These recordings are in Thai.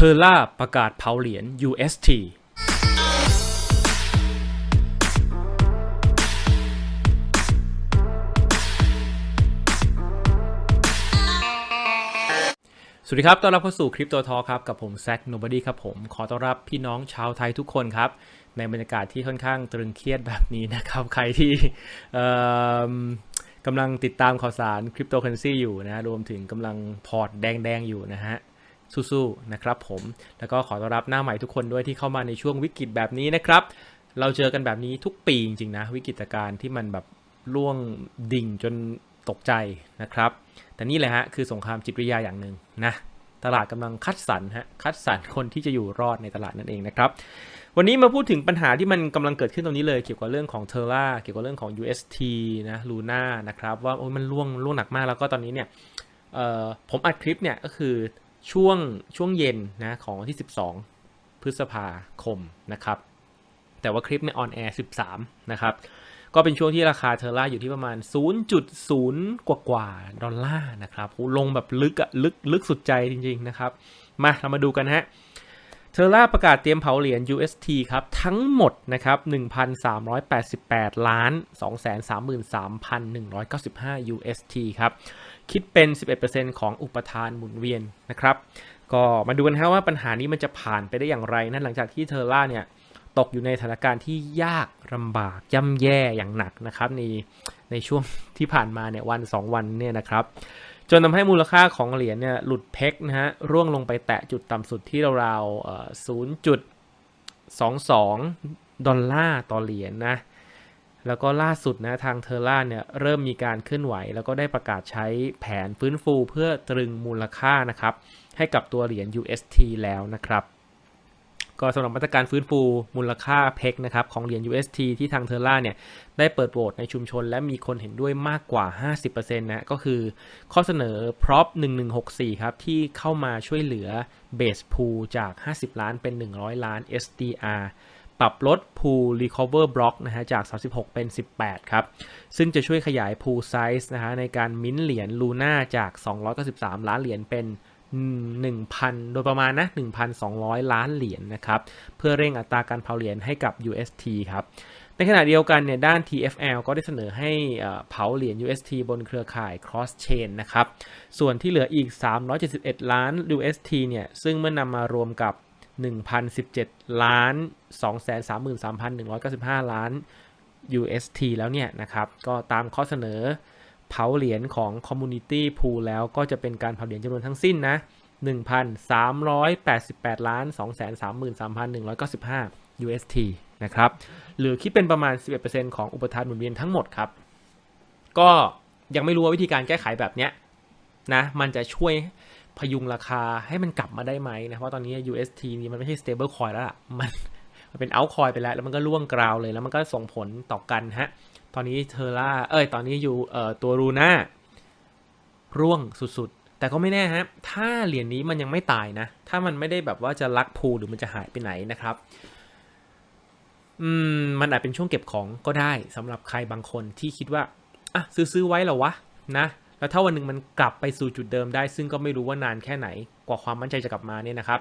เทอร่าประกาศเผาเหรียญ UST สวัสดีครับ ต้อนรับเข้าสู่คริปโตทอครับ กับผมแซคโนบอดี้ครับผม ขอต้อนรับพี่น้องชาวไทยทุกคนครับ ในบรรยากาศที่ค่อนข้างตรึงเครียดแบบนี้นะครับ ใครที่กำลังติดตามข่าวสารคริปโตเคอเรนซีอยู่นะ รวมถึงกำลังพอร์ตแดง ๆ อยู่นะฮะ สู้ๆนะครับผมแล้วก็ขอต้อนรับหน้าใหม่ทุกคนด้วยที่เข้ามาในช่วงวิกฤตแบบนี้นะครับ เราเจอกันแบบนี้ทุกปีจริงๆนะวิกฤตการณ์ที่มันแบบล่วงดิ่งจนตกใจนะครับ แต่นี่แหละฮะคือสงครามจิตวิทยาอย่างหนึ่งนะตลาดกำลังคัดสรรฮะคัดสรรคนที่จะอยู่รอดในตลาดนั่นเองนะครับ วันนี้มาพูดถึงปัญหาที่มันกำลังเกิดขึ้นตรงนี้เลย เกี่ยวกับเรื่องของเทอร่าเกี่ยวกับเรื่องของ UST นะลูน่านะครับว่าโอ้ยมันล่วงล่วงหนักมากแล้วก็ตอนนี้เนี่ยผมอัดคลิปเนี่ยก็คือ ช่วงช่วงเย็นนะของวันที่ 12 พฤษภาคมนะครับ แต่ว่าคลิปเนี่ยออนแอร์ 13 นะครับ ก็เป็นช่วงที่ราคาเทอร่าอยู่ที่ประมาณ 0.0 กว่ากว่าดอลลาร์นะครับลงแบบลึกอะลึกลึกสุดใจจริง ๆ นะครับ มาเรามาดูกันฮะ ทอร่าประกาศเตรียมเผาเหรียญ UST ครับ ทั้งหมดนะครับ1,388 ล้าน 233,195 UST ครับ คิดเป็น 11%ของอุปทานหมุนเวียนนะครับ ก็มาดูกันฮะว่าปัญหานี้มันจะผ่านไปได้อย่างไรนะหลังจากที่เทอร่าเนี่ยตกอยู่ในสถานการณ์ที่ยากลำบากย่ำแย่อย่างหนักนะครับในในช่วงที่ผ่านมาเนี่ยวัน 2 วันเนี่ยนะครับ จนทำให้มูลค่าของเหรียญเนี่ยหลุดเพกนะฮะร่วงลงไปแตะจุดต่ำสุดที่ราวๆศูนย์จุดสองสองดอลลาร์ต่อเหรียญนะแล้วก็ล่าสุดนะทางเทอร่าเนี่ยเริ่มมีการเคลื่อนไหว แล้วก็ได้ประกาศใช้แผนฟื้นฟูเพื่อตรึงมูลค่านะครับให้กับตัวเหรียญ UST แล้วนะครับ ก็สำหรับมาตรการฟื้นฟูมูลค่าเพกนะครับของเหรียญ UST ที่ทางเทอร่าเนี่ยได้เปิดโหวตในชุมชน และมีคนเห็นด้วยมากกว่า 50%นะก็คือข้อเสนอ prop 1164 ครับ ที่เข้ามาช่วยเหลือ base pool จาก 50 ล้านเป็น 100 ล้าน SDR ปรับลด pool recover block นะฮะจาก 36 เป็น 18 ครับ ซึ่งจะช่วยขยาย pool size นะฮะในการมิ้นท์เหรียญลูน่าจาก 293 ล้านเหรียญเป็น 1,000 โดยประมาณนะ 1,200 ล้านเหรียญนะครับ เพื่อเร่งอัตราการเผาเหรียญให้กับ UST ครับ ในขณะเดียวกันเนี่ยด้าน TFL ก็ได้เสนอให้เอ่อเผาเหรียญ UST บนเครือข่าย cross chain นะครับ ส่วนที่เหลืออีก 371 ล้าน UST เนี่ย ซึ่งเมื่อนำมารวมกับ 1,017 ล้าน 233,195 ล้าน UST แล้วเนี่ยนะครับ ก็ตามข้อเสนอ เผาเหรียญของ Community Pool แล้วก็จะเป็นการเผาเหรียญจำนวนทั้งสิ้นนะ 1,388ล้าน233,195 UST นะครับ หรือคิดเป็นประมาณ 11%ของอุปทานหมุนเวียนทั้งหมดครับ ก็ยังไม่รู้ว่าวิธีการแก้ไขแบบเนี้ยนะมันจะช่วยพยุงราคาให้มันกลับมาได้ไหมนะเพราะตอนนี้ UST นี่มันไม่ใช่ stable coin แล้วล่ะมันมันเป็น out coin ไปแล้ว แล้วมันก็ล่วงกราวเลยแล้วมันก็ส่งผลต่อกันฮะ อนนี้เทอร่าเอ้ย ตอนนี้อยู่เอ่อตัวรูน่าร่วงสุดๆ แต่ก็ไม่แน่ฮะ ถ้าเหรียญนี้มันยังไม่ตายนะ ถ้ามันไม่ได้แบบว่าจะลักพูหรือมันจะหายไปไหนนะครับ อืม มันอาจเป็นช่วงเก็บของก็ได้สำหรับใครบางคนที่คิดว่า อะ ซื้อซื้อไว้เหรอวะ นะ แล้วถ้าวันหนึ่งมันกลับไปสู่จุดเดิมได้ ซึ่งก็ไม่รู้ว่านานแค่ไหน กว่าความมั่นใจจะกลับมาเนี่ยนะครับ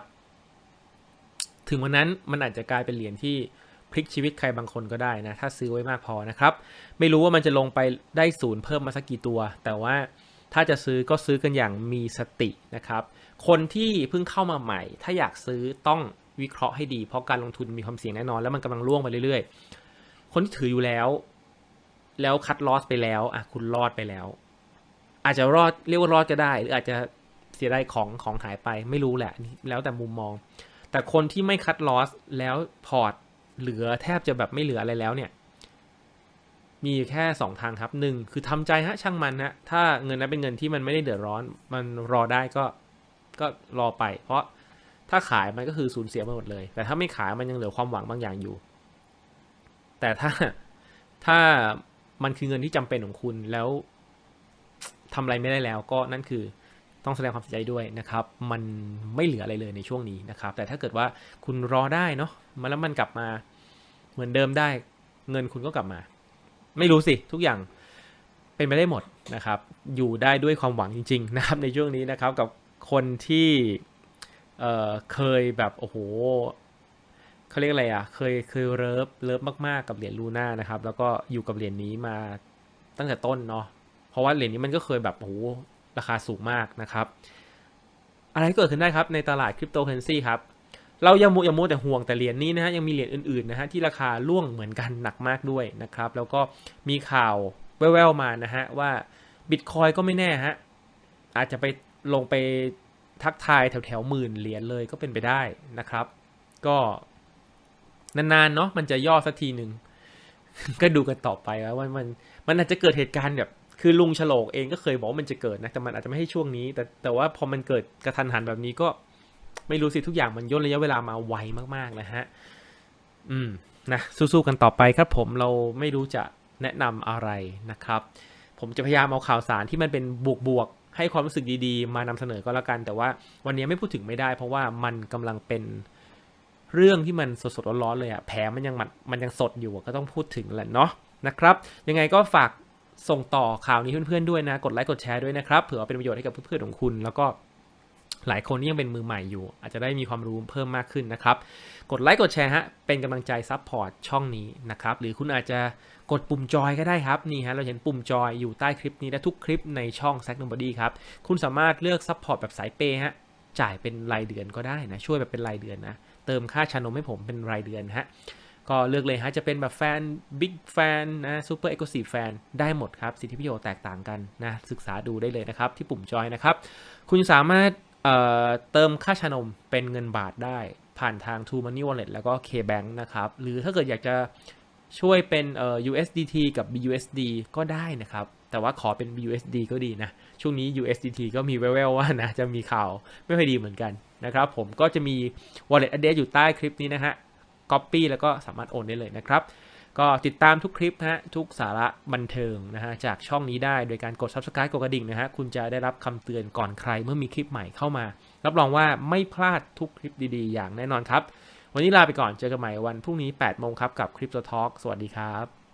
ถึงวันนั้นมันอาจจะกลายเป็นเหรียญที่ พลิกชีวิตใครบางคนก็ได้นะ ถ้าซื้อไว้มากพอนะครับ ไม่รู้ว่ามันจะลงไปได้ศูนย์เพิ่มมาสักกี่ตัว แต่ว่าถ้าจะซื้อก็ซื้อกันอย่างมีสตินะครับ คนที่เพิ่งเข้ามาใหม่ ถ้าอยากซื้อต้องวิเคราะห์ให้ดีเพราะการลงทุนมีความเสี่ยงแน่นอน แล้วมันกำลังล่วงไปเรื่อยๆ คนที่ถืออยู่แล้ว แล้วคัดลอสไปแล้วอะคุณรอดไปแล้ว อาจจะรอดเรียกว่ารอดก็ได้ หรืออาจจะเสียดายของของหายไปไม่รู้แหละ แล้วแต่มุมมอง แต่คนที่ไม่คัดลอสแล้วพอร์ต เหลือแทบจะแบบไม่เหลืออะไรแล้วเนี่ย มีแค่สองทางครับหนึ่งคือทำใจฮะช่างมันฮะถ้าเงินนั้นเป็นเงินที่มันไม่ได้เดือดร้อน มันรอได้ก็ก็รอไป เพราะถ้าขายมันก็คือสูญเสียไปหมดเลย แต่ถ้าไม่ขายมันยังเหลือความหวังบางอย่างอยู่ แต่ถ้าถ้ามันคือเงินที่จำเป็นของคุณแล้วทำอะไรไม่ได้แล้วก็นั่นคือ ต้องแสดงความเสียใจด้วยนะครับ มันไม่เหลืออะไรเลยในช่วงนี้นะครับ แต่ถ้าเกิดว่าคุณรอได้เนาะมาแล้วมันกลับมาเหมือนเดิมได้ เงินคุณก็กลับมา ไม่รู้สิทุกอย่างเป็นไปได้หมดนะครับ อยู่ได้ด้วยความหวังจริง ๆ นะครับในช่วงนี้นะครับกับคนที่เเคยแบบโอ้โหเขาเรียกอะไรอะ เคยเคยเลิฟเลิฟมากๆกับเหรียญลูน่านะครับ แล้วก็อยู่กับเหรียญนี้มาตั้งแต่ต้นเนาะเพราะว่าเหรียญนี้มันก็เคยแบบโอ้โห ราคาสูงมากนะครับ อะไรเกิดขึ้นได้ครับในตลาดคริปโตเคอเรนซีครับเรายังมัวยังมัวแต่ห่วงแต่เหรียญนี้นะฮะยังมีเหรียญอื่นๆนะฮะที่ราคาล่วงเหมือนกันหนักมากด้วยนะครับ แล้วก็มีข่าวแว่วๆมานะฮะว่าบิตคอยก็ไม่แน่ฮะอาจจะไปลงไปทักทายแถวๆหมื่นเหรียญเลยก็เป็นไปได้นะครับ ก็นานๆเนาะมันจะย่อสักทีหนึ่งก็ดูกันต่อไปว่ามันมันอาจจะเกิดเหตุการณ์แบบ คือลุงฉลกเองก็เคยบอกว่ามันจะเกิดนะ แต่มันอาจจะไม่ให้ช่วงนี้ แต่แต่ว่าพอมันเกิดกระทันหันแบบนี้ก็ไม่รู้สิทุกอย่างมันย่นระยะเวลามาไวมากๆนะฮะ อืมนะสู้ๆกันต่อไปครับผมเราไม่รู้จะแนะนำอะไรนะครับ ผมจะพยายามเอาข่าวสารที่มันเป็นบวกๆให้ความรู้สึกดีๆ มานำเสนอก็แล้วกัน แต่ว่าวันนี้ไม่พูดถึงไม่ได้ เพราะว่ามันกำลังเป็นเรื่องที่มันสดๆร้อนๆเลยอะแผลมันยังมันมันยังสดอยู่ก็ต้องพูดถึงแหละเนาะนะครับ ยังไงก็ฝาก ส่งต่อข่าวนี้เพื่อนๆด้วยนะ กดไลค์กดแชร์ด้วยนะครับ เผื่อเป็นประโยชน์ให้กับเพื่อนๆของคุณ แล้วก็หลายคนที่ยังเป็นมือใหม่อยู่ อาจจะได้มีความรู้เพิ่มมากขึ้นนะครับ กดไลค์กดแชร์ฮะ เป็นกำลังใจซัพพอร์ตช่องนี้นะครับ หรือคุณอาจจะกดปุ่มจอยก็ได้ครับ นี่ฮะ เราเห็นปุ่มจอยอยู่ใต้คลิปนี้และทุกคลิปในช่อง s ซ c k Nobody ครับ คุณสามารถเลือกซัพพอร์ตแบบสายเปย์ฮะ จ่ายเป็นรายเดือนก็ได้นะ ช่วยแบบเป็นรายเดือนนะ เติมค่าชานมให้ผมเป็นรายเดือนฮะ ก็เลือกเลยฮะจะเป็นแบบแฟนบิ๊กแฟนนะซูเปอร์เอ็กซ์คลูซีฟแฟนได้หมดครับ สิทธิประโยชน์แตกต่างกันนะ ศึกษาดูได้เลยนะครับ ที่ปุ่มจอยนะครับ คุณสามารถเเติมค่าชานมเป็นเงินบาทได้ ผ่านทาง True Money Wallet แล้วก็ KBank นะครับ หรือถ้าเกิดอยากจะช่วยเป็น USDT กับ BUSD ก็ได้นะครับ แต่ว่าขอเป็น BUSD ก็ดีนะ ช่วงนี้ USDT ก็มีแว่วๆว่านะ จะมีข่าวไม่ค่อยดีเหมือนกันนะครับ ผมก็จะมี Wallet address อยู่ใต้คลิปนี้นะฮะ Copy แล้วก็สามารถโอนได้เลยนะครับ ก็ติดตามทุกคลิปนะฮะทุกสาระบันเทิงนะฮะจากช่องนี้ได้โดยการกด subscribe กดกระดิ่งนะฮะคุณจะได้รับคำเตือนก่อนใครเมื่อมีคลิปใหม่เข้ามา รับรองว่าไม่พลาดทุกคลิปดีๆ อย่างแน่นอนครับ วันนี้ลาไปก่อนเจอกันใหม่วันพรุ่งนี้8โมงครับกับคลิปตัวทอล์กสวัสดีครับ